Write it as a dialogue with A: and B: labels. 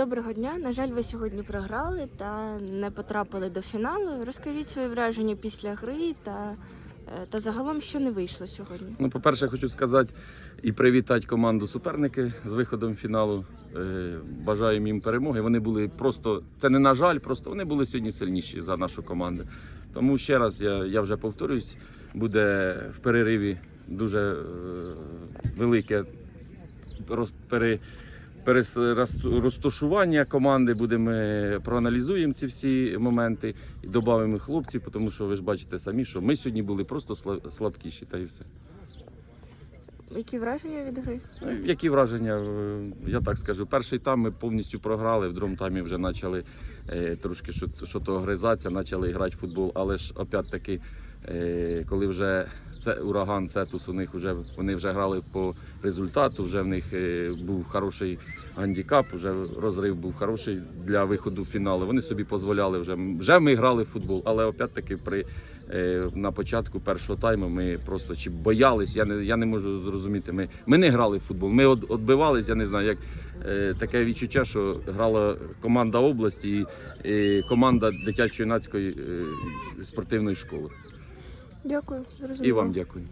A: Доброго дня. На жаль, ви сьогодні програли та не потрапили до фіналу. Розкажіть свої враження після гри та, е, та загалом, що не вийшло сьогодні.
B: Ну, по-перше, хочу сказати і привітати команду суперники з виходом фіналу. Е, Бажаємо їм перемоги. Вони були просто, це не на жаль, просто вони були сьогодні сильніші за нашу команду. Тому ще раз я, я вже повторюсь, буде в перериві дуже е, велике роз, пере, перес, роз- розташування команди. Будемо проаналізуємо ці всі моменти і додамо хлопців, тому що ви ж бачите самі, що ми сьогодні були просто сла- слабкіші, та і все.
A: Які враження від гри?
B: Ну, які враження? Е, Я так скажу. Перший там ми повністю програли, в другому таймі вже почали е, трошки що, що то гризатися, почали грати в футбол, але ж опять-таки. Е, Коли вже це ураган, Цетус, у них вже вони вже грали по результату. Вже в них е, був хороший гандікап, вже розрив був хороший для виходу в фінали. Вони собі дозволяли вже. Вже ми грали в футбол, але опять-таки при е, на початку першого тайму ми просто чи боялись. Я не я не можу зрозуміти. Ми, ми не грали в футбол. Ми відбивались. Я не знаю, як таке відчуття, що грала команда області і, команда дитячо-юнацької спортивної школи.
A: Дякую, зрозуміло.
B: І вам дякую.